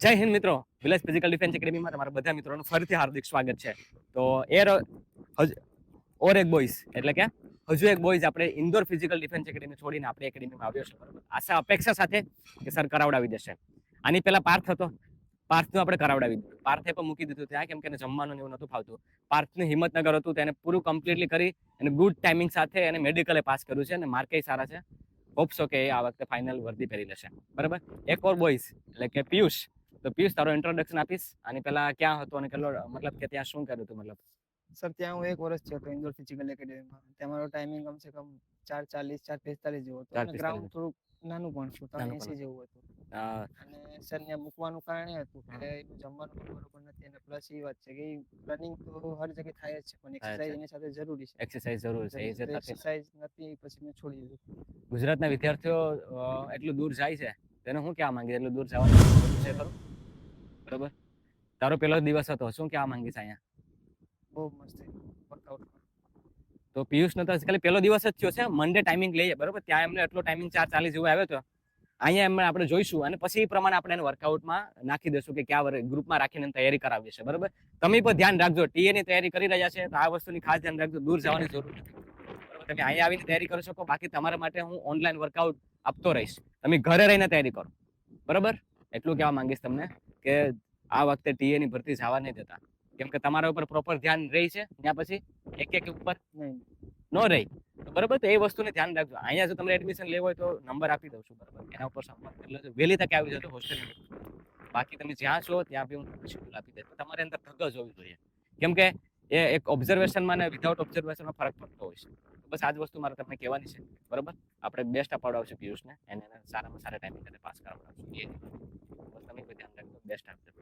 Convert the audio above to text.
જય હિન્દ મિત્રો. Village physical defence એકેડમીમાં તમારા બધા મિત્રોનું ફરીથી હાર્દિક સ્વાગત છે. તો એર ઓર એક બોયઝ એટલે કે હજુ એક બોયઝ આપણે ઇન્દોર ફિઝિકલ ડિફેન્સ એકેડમી છોડીને આપણે એકેડમીમાં આવ્યો છે બરાબર? આશા, અપેક્ષા સાથે કે સર કરાવડાવી દેશે. આની પહેલાં પાર્થ હતો. પાર્થનું આપણે કરાવડાવી દીધું. પાર્થે પણ મૂકી દીધું ત્યાં, કેમ કે એને જમવાનું એવું નહોતું ફાવતું. પાર્થનું હિંમતનગર હતું, તેને પૂરું કમ્પ્લીટલી કરી અને ગુડ ટાઈમિંગ સાથે એને મેડિકલે પાસ કર્યું છે અને માર્કેય સારા છે. હોપસો કે એ આ વખતે ફાઇનલ વર્દી પહેરી લેશે. બરાબર? એક ઓર બોયઝ એટલે કે પિયુષ. તો પીયુષ તારો ઇન્ટ્રોડક્શન આપીશ? આની પહેલા ક્યાં હતો અને કેટલો મતલબ કે ત્યાં શું કર્યું હતું મતલબ? સર ત્યાં હું એક વર્ષ થયો હતો ઇન્દોર ફિઝિકલ એકેડેમીમાં ત્યાં મારો ટાઈમિંગ કમસે કમ ચાર ચાલીસ ચાર પિસ્તાલીસ જેવો હતો. અને ગ્રાઉન્ડ થોડુંક નાનું પણ છું ત્રણ એસી જેવું હતું. અને સર ને મૂકવાનું કારણ એ હતું કે જમવાનું બરોબર નથી. અને પ્લસ એ વાત છે કે રનિંગ તો હર જગ્યાએ થાય જ છે પણ એક્સરસાઇઝ એની સાથે જરૂરી છે. એક્સરસાઇઝ જરૂર છે એક્સરસાઇઝ નથી પછી મેં છોડી દીધું. ગુજરાતના વિદ્યાર્થીઓ એટલું દૂર જાય છે? તેને હું કહેવા માંગે એટલું દૂર જવાનું છે ખરું? બરોબર? તારો પહેલો દિવસ હતો. શું કેવા માંગીશ અહીંયા? બહુ મસ્ત. વર્કઆઉટ તો પિયુષ તો ખાલી પહેલો દિવસ જ થયો છે. મંડે ટાઈમિંગ લઈએ. બરોબર? ત્યાં એમને એટલો ટાઈમિંગ ચાર ચાલીસ જેવો આવ્યો હતો અહીંયા એમને આપણે જોઈશું. અને પછી એ પ્રમાણે આપણે એને વર્કઆઉટમાં નાખી દઈશું કે કયા ગ્રુપમાં રાખીને તૈયારી કરાવીએ છીએ બરાબર? તમે પણ ધ્યાન રાખજો. ટીએ ની તૈયારી કરી રહ્યા છે. તો આ વસ્તુની ખાસ ધ્યાન રાખજો. દૂર જવાની જરૂર નથી. તમે અહીંયા આવીને તૈયારી કરી શકો. બાકી તમારા માટે હું ઓનલાઈન વર્કઆઉટ આપતો રહીશ. તમે ઘરે રહીને તૈયારી કરો. બરાબર? એટલું કહેવા માંગીશ તમને. કે આ વખતે ટીએ ની ભરતી જવા નહીં દેતા. કેમ કે તમારા ઉપર પ્રોપર ધ્યાન રહી છે ત્યાં પછી એક એક ઉપર ન રહી. બરોબર તો એ વસ્તુને ધ્યાન રાખજો. અહીંયા જો તમારે એડમિશન લેવું હોય તો નંબર આપી દઉં છું બરાબર. એના ઉપર સંપર્ક કરી લેજો. વહેલી તકે આવી જતો હોસ્ટેલ બાકી તમે જ્યાં છો ત્યાં બી હું શેડ્યુલ આપી દઈશ. તો તમારે અંદર ધગજ હોવી જોઈએ. કેમ કે એ એક ઓબ્ઝર્વેશનમાં અને વિધાઉટ ઓબ્ઝર્વેશનમાં ફરક પડતો હોય છે. બસ આ જ વસ્તુ મારે તમને કહેવાની છે. બરાબર? આપણે બેસ્ટ અપાવડાવશું પિયુષને એને એને સારામાં સારા ટાઈમિંગ પાસ કરાવડાવશું એ બસ તમે